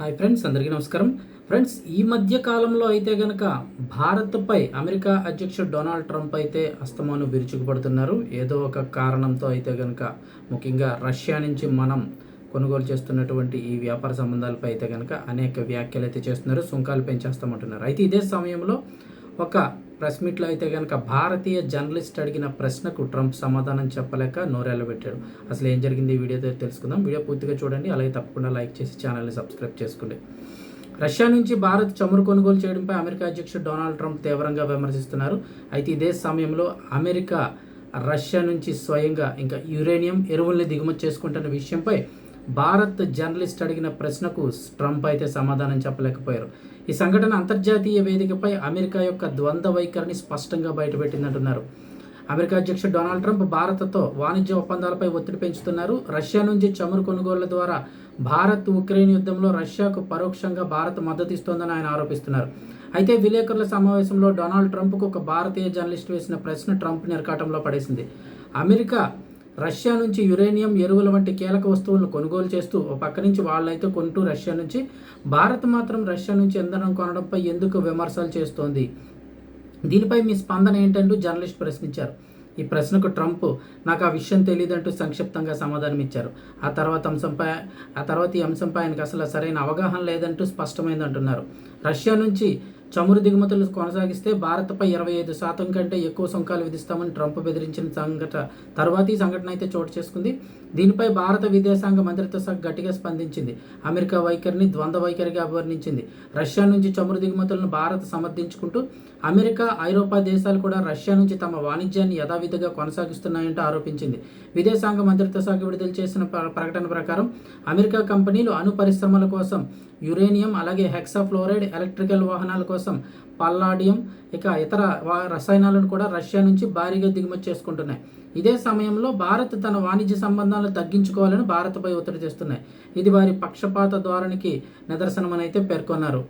Hi friends అందరికీ నమస్కారం. Friends ఈ మధ్య కాలంలో అయితే గనక భారత్పై అమెరికా అధ్యక్షుడు డొనాల్డ్ ట్రంప్ అయితే అస్తమాను విరుచుకుపడుతున్నారు. ఏదో ఒక కారణంతో అయితే గనక ముఖ్యంగా రష్యా నుంచి మనం కొనుగోలు చేస్తున్నటువంటి ఈ వ్యాపార సంబంధాలపై అయితే గనక అనేక వ్యాఖ్యలు అయితే చేస్తున్నారు సుంకాలు పెంచేస్తామంటున్నారు. అయితే ఇదే సమయంలో ఒక ప్రెస్ మీట్లో అయితే కనుక భారతీయ జర్నలిస్ట్ అడిగిన ప్రశ్నకు ట్రంప్ సమాధానం చెప్పలేక నోరేళ్ళు పెట్టాడు. అసలు ఏం జరిగింది ఈ వీడియో తెలుసుకుందాం. వీడియో పూర్తిగా చూడండి. అలాగే తప్పకుండా లైక్ చేసి ఛానల్ని సబ్స్క్రైబ్ చేసుకోండి. రష్యా నుంచి భారత్ చమురు కొనుగోలు చేయడంపై అమెరికా అధ్యక్షుడు డొనాల్డ్ ట్రంప్ తీవ్రంగా విమర్శిస్తున్నారు. అయితే ఇదే సమయంలో అమెరికా రష్యా నుంచి స్వయంగా ఇంకా యురేనియం ఎరువుల్ని దిగుమతి చేసుకుంటున్న విషయంపై భారత్ జర్నలిస్ట్ అడిగిన ప్రశ్నకు ట్రంప్ అయితే సమాధానం చెప్పలేకపోయారు. ఈ సంఘటన అంతర్జాతీయ వేదికపై అమెరికా యొక్క ద్వంద్వ వైఖరిని స్పష్టంగా బయటపెట్టిందంటున్నారు. అమెరికా అధ్యక్షుడు డొనాల్డ్ ట్రంప్ భారత్తో వాణిజ్య ఒప్పందాలపై ఒత్తిడి పెంచుతున్నారు. రష్యా నుంచి చమురు కొనుగోళ్ళ ద్వారా భారత్ ఉక్రెయిన్ యుద్ధంలో రష్యాకు పరోక్షంగా భారత్ మద్దతు ఇస్తోందని ఆయన ఆరోపిస్తున్నారు. అయితే విలేకరుల సమావేశంలో డొనాల్డ్ ట్రంప్కు ఒక భారతీయ జర్నలిస్ట్ వేసిన ప్రశ్న ట్రంప్ నిర్కాటంలో పడేసింది. అమెరికా రష్యా నుంచి యురేనియం ఎరువుల వంటి కీలక వస్తువులను కొనుగోలు చేస్తూ ఓ పక్క నుంచి వాళ్ళైతే కొంటూ రష్యా నుంచి. భారత్ మాత్రం రష్యా నుంచి ఇంధనం కొనడంపై ఎందుకు విమర్శలు చేస్తోంది? దీనిపై మీ స్పందన ఏంటంటూ జర్నలిస్ట్ ప్రశ్నించారు. ఈ ప్రశ్నకు ట్రంప్ నాకు ఆ విషయం తెలియదంటూ సంక్షిప్తంగా సమాధానం ఇచ్చారు ఆ తర్వాత అంశంపై ఆ తర్వాత ఈ అంశంపై ఆయనకు అసలు సరైన అవగాహన లేదంటూ స్పష్టమైందంటున్నారు. రష్యా నుంచి చమురు దిగుమతులు కొనసాగిస్తే భారత్పై ఇరవై ఐదు శాతం కంటే ఎక్కువ సుంకాలు విధిస్తామని ట్రంప్ బెదిరించిన సంఘట తర్వాత ఈ సంఘటన అయితే చోటు చేసుకుంది. దీనిపై భారత విదేశాంగ మంత్రిత్వ శాఖ గట్టిగా స్పందించింది. అమెరికా వైఖరిని ద్వంద్వ వైఖరిగా అభివర్ణించింది. రష్యా నుంచి చమురు దిగుమతులను భారత్ సమర్థించుకుంటూ అమెరికా ఐరోపా దేశాలు కూడా రష్యా నుంచి తమ వాణిజ్యాన్ని యథావిధిగా కొనసాగిస్తున్నాయంటూ ఆరోపించింది. విదేశాంగ మంత్రిత్వ శాఖ విడుదల చేసిన ప్ర- ప్రకటన ప్రకారం అమెరికా కంపెనీలు అణు పరిశ్రమల కోసం యురేనియం అలాగే హెక్సాఫ్లోరైడ్ ఎలక్ట్రికల్ వాహనాల కోసం కోసం పల్లాడియం ఇక ఇతర రసాయనాలను కూడా రష్యా నుంచి భారీగా దిగుమతి చేసుకుంటున్నాయి. ఇదే సమయంలో భారత్ తన వాణిజ్య సంబంధాలను తగ్గించుకోవాలని భారత్పై ఒత్తిడి తెస్తున్నాయి ఇది వారి పక్షపాత ధోరణికి నిదర్శనమని అయితే పేర్కొన్నారు.